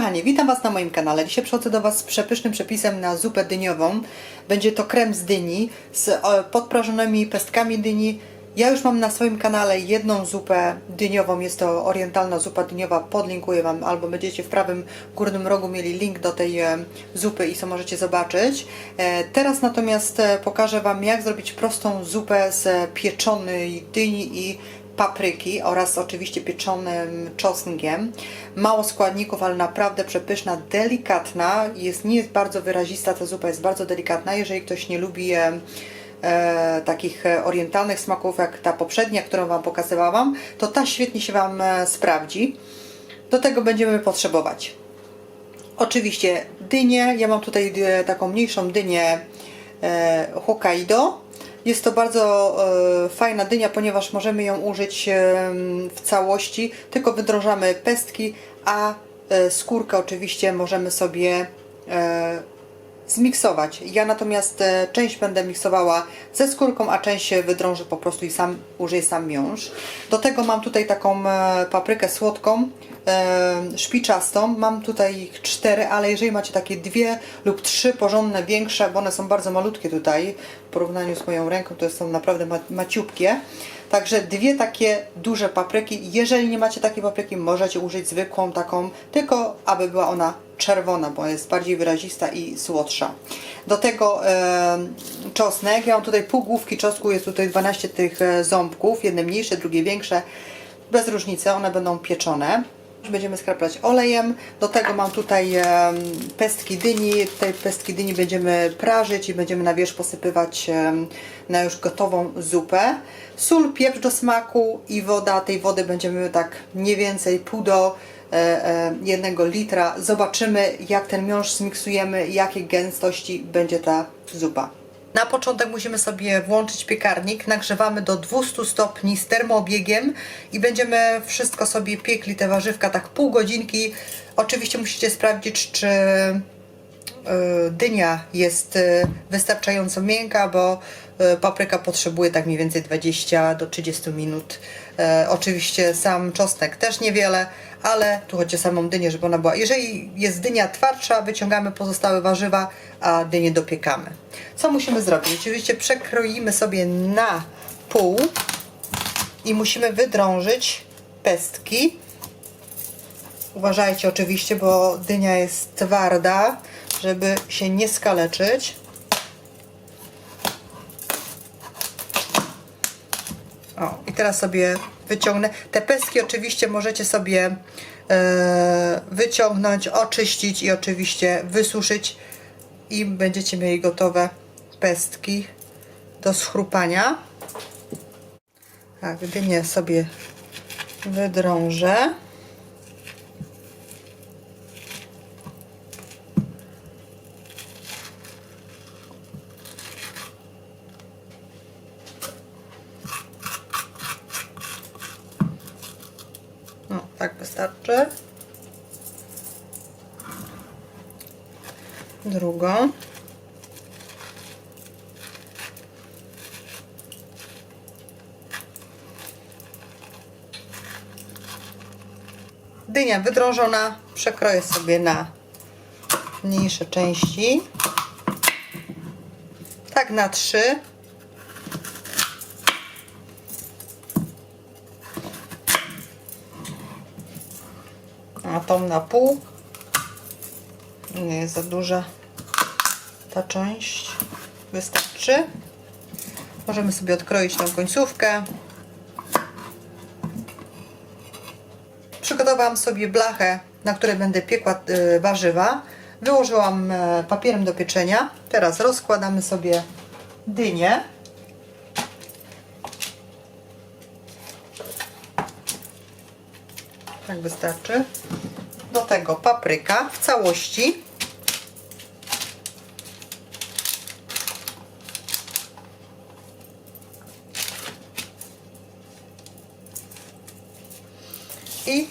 Kochani, witam Was na moim kanale. Dzisiaj przychodzę do Was z przepysznym przepisem na zupę dyniową. Będzie to krem z dyni z e, podprażonymi pestkami dyni. Ja już mam na swoim kanale jedną zupę dyniową, jest to orientalna zupa dyniowa, podlinkuję Wam, albo będziecie w prawym górnym rogu mieli link do tej e, zupy i co możecie zobaczyć. E, Teraz natomiast pokażę Wam jak zrobić prostą zupę z pieczonej dyni i papryki oraz oczywiście pieczonym czosnkiem. Mało składników, ale naprawdę przepyszna, delikatna. Jest, nie jest bardzo wyrazista, ta zupa jest bardzo delikatna. Jeżeli ktoś nie lubi e, e, takich e, orientalnych smaków jak ta poprzednia, którą Wam pokazywałam, to ta świetnie się Wam e, sprawdzi. Do tego będziemy potrzebować oczywiście dynię. Ja mam tutaj taką mniejszą dynię e, Hokkaido. Jest to bardzo e, fajna dynia, ponieważ możemy ją użyć e, w całości, tylko wydrążamy pestki, a e, skórkę oczywiście możemy sobie zmiksować. Ja natomiast e, część będę miksowała ze skórką, a część wydrążę po prostu i sam użyję sam miąższ. Do tego mam tutaj taką e, paprykę słodką, e, szpiczastą. Mam tutaj ich cztery, ale jeżeli macie takie dwie lub trzy porządne, większe, bo one są bardzo malutkie tutaj w porównaniu z moją ręką, to są naprawdę ma maciupkie. Także dwie takie duże papryki. Jeżeli nie macie takiej papryki, możecie użyć zwykłą taką, tylko aby była ona czerwona, bo jest bardziej wyrazista i słodsza. Do tego e, czosnek. Ja mam tutaj pół główki czosnku, jest tutaj 12 tych e, ząbków, jedne mniejsze, drugie większe. Bez różnicy, one będą pieczone. Będziemy skraplać olejem. Do tego mam tutaj e, pestki dyni. Tej pestki dyni będziemy prażyć i będziemy na wierzch posypywać e, na już gotową zupę. Sól, pieprz do smaku i woda. Tej wody będziemy tak mniej więcej pół do jednego litra. Zobaczymy jak ten miąższ zmiksujemy, jakiej gęstości będzie ta zupa. Na początek musimy sobie włączyć piekarnik. Nagrzewamy do 200 stopni z termoobiegiem i będziemy wszystko sobie piekli, te warzywka, tak pół godzinki. Oczywiście musicie sprawdzić, czy y, dynia jest wystarczająco miękka, bo papryka potrzebuje tak mniej więcej 20 do 30 minut. E, Oczywiście sam czosnek też niewiele, ale tu chodzi o samą dynię, żeby ona była. Jeżeli jest dynia twardsza, wyciągamy pozostałe warzywa, a dynię dopiekamy. Co musimy zrobić? Oczywiście przekroimy sobie na pół i musimy wydrążyć pestki. Uważajcie oczywiście, bo dynia jest twarda, żeby się nie skaleczyć. O, i teraz sobie wyciągnę. Te pestki oczywiście możecie sobie e, wyciągnąć, oczyścić i oczywiście wysuszyć i będziecie mieli gotowe pestki do schrupania. Tak, dynię sobie wydrążę. No, tak wystarczy. Drugą. Dynia wydrążona. Przekroję sobie na mniejsze części. Tak na trzy. a tą na pół. Nie jest za duża ta część. Wystarczy. Możemy sobie odkroić tą końcówkę. Przygotowałam sobie blachę, na której będę piekła y, warzywa. Wyłożyłam e, papierem do pieczenia. Teraz rozkładamy sobie dynię. Tak wystarczy. Do tego papryka w całości. I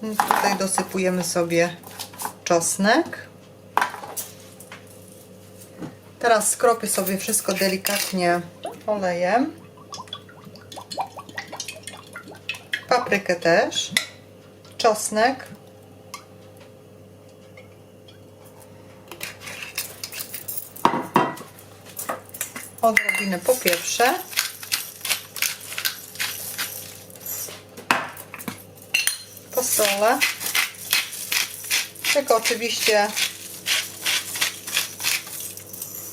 tutaj dosypujemy sobie czosnek. Teraz skropię sobie wszystko delikatnie olejem. Paprykę też czosnek odrobinę popieprzę. Posolę. Tylko oczywiście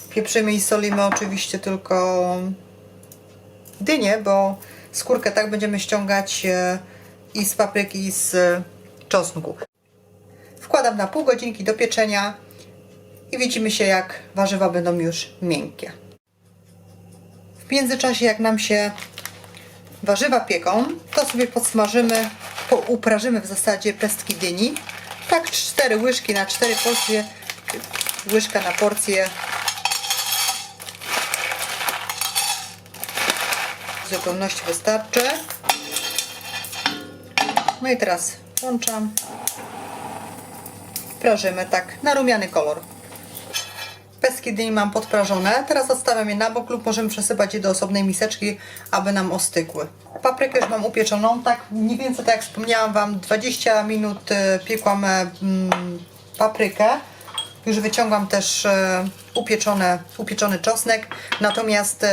pieprzymy i solimy oczywiście tylko dynię, bo skórkę tak będziemy ściągać e, i z papryki, i z czosnku. Wkładam na pół godzinki do pieczenia i widzimy się jak warzywa będą już miękkie. W międzyczasie jak nam się warzywa pieką, to sobie podsmażymy, po, uprażymy w zasadzie pestki dyni. Tak 4 łyżki na 4 porcje, łyżka na porcję. W zupełności wystarczy. No i teraz włączam. Prażymy tak na rumiany kolor. Pestki dyni mam podprażone. Teraz odstawiam je na bok lub możemy przesypać je do osobnej miseczki, aby nam ostygły. Paprykę już mam upieczoną. Tak mniej więcej tak jak wspomniałam Wam, 20 minut e, piekłam e, mm, paprykę. Już wyciągam też e, upieczone, upieczony czosnek. Natomiast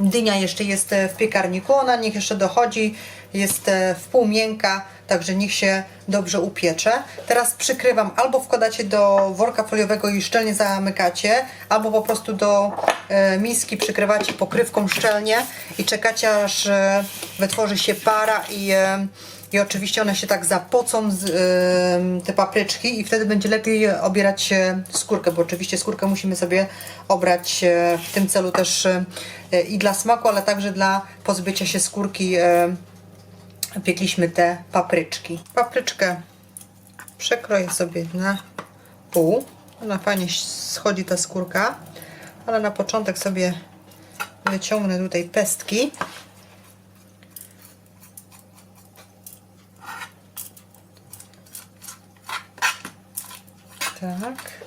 Dynia jeszcze jest w piekarniku, ona niech jeszcze dochodzi, jest e, w pół miękka, także niech się dobrze upiecze. Teraz przykrywam, albo wkładacie do worka foliowego i szczelnie zamykacie, albo po prostu do e, miski przykrywacie pokrywką szczelnie i czekacie aż e, wytworzy się para i i oczywiście one się tak zapocą, z, te papryczki i wtedy będzie lepiej obierać skórkę, bo oczywiście skórkę musimy sobie obrać w tym celu też i dla smaku, ale także dla pozbycia się skórki piekliśmy te papryczki. Papryczkę przekroję sobie na pół. Ona fajnie schodzi ta skórka, ale na początek sobie wyciągnę tutaj pestki. Tak.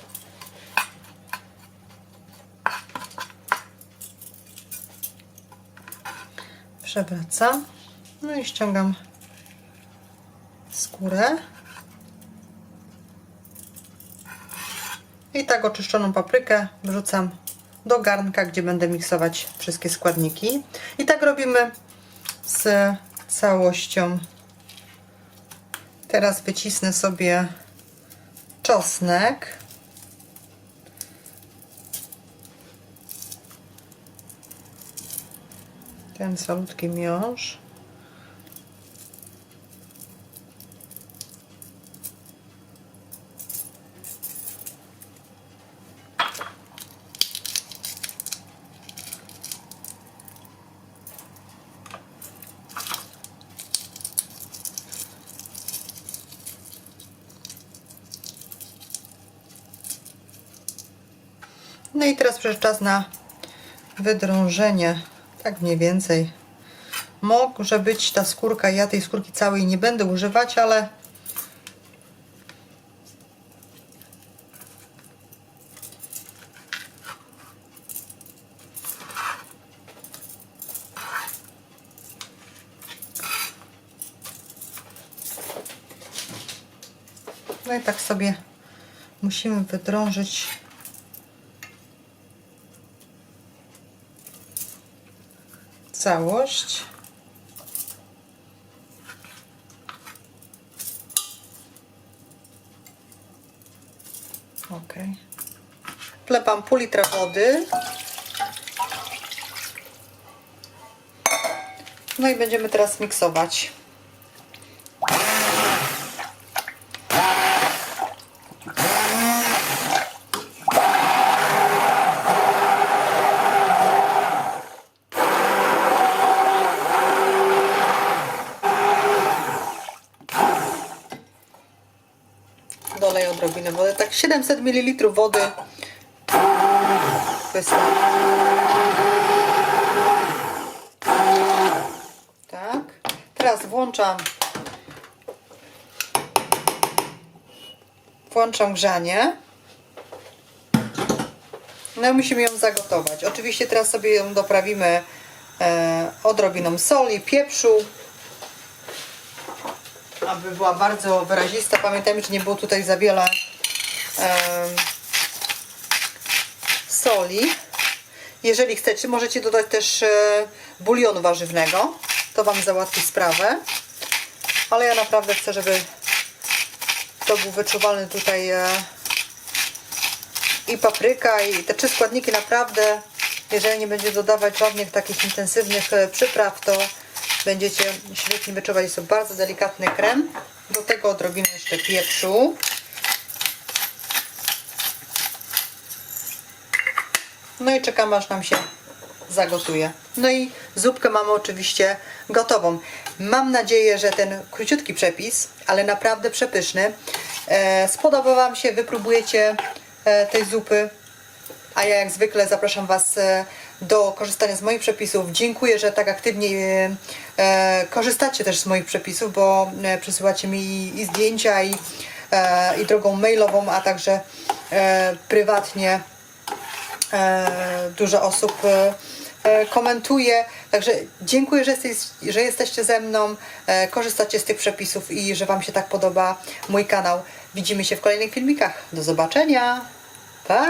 Przewracam. No i ściągam skórę. I tak oczyszczoną paprykę wrzucam do garnka, gdzie będę miksować wszystkie składniki. I tak robimy z całością. Teraz wycisnę sobie czosnek. Ten salutki miąższ. No i teraz przyszedł czas na wydrążenie, tak mniej więcej. Może być ta skórka, ja tej skórki całej nie będę używać, ale No i tak sobie musimy wydrążyć całość. Ok. Wlepam pół litra wody. No i będziemy teraz miksować. Doleję odrobinę wody. Tak 700 ml wody. Tak. Teraz włączam włączam grzanie. No i musimy ją zagotować. Oczywiście teraz sobie ją doprawimy e, odrobiną soli, pieprzu, aby była bardzo wyrazista. Pamiętajmy, że nie było tutaj za wiele soli. Jeżeli chcecie, możecie dodać też e, bulionu warzywnego. To Wam załatwi sprawę. Ale ja naprawdę chcę, żeby to był wyczuwalny tutaj e, i papryka i te trzy składniki naprawdę, jeżeli nie będzie dodawać żadnych takich intensywnych e, przypraw, to będziecie świetnie wyczuwać. Jest to bardzo delikatny krem. Do tego odrobinę jeszcze pieprzu. No i czekamy aż nam się zagotuje. No i zupkę mamy oczywiście gotową. Mam nadzieję, że ten króciutki przepis, ale naprawdę przepyszny, e, spodoba Wam się, wypróbujecie e, tej zupy. A ja jak zwykle zapraszam Was e, do korzystania z moich przepisów. Dziękuję, że tak aktywnie korzystacie też z moich przepisów, bo przesyłacie mi i zdjęcia, i, i drogą mailową, a także prywatnie dużo osób e, e, komentuje. Także dziękuję, że, jesteś, że jesteście ze mną, e, korzystacie z tych przepisów i że Wam się tak podoba mój kanał. Widzimy się w kolejnych filmikach. Do zobaczenia. Pa!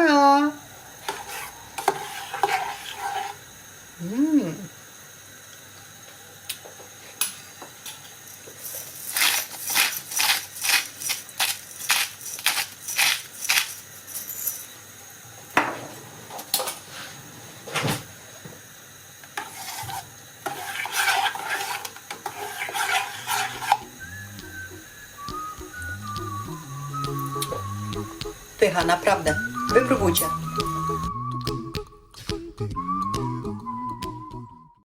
Mm. Pycha, naprawdę. Wypróbujcie.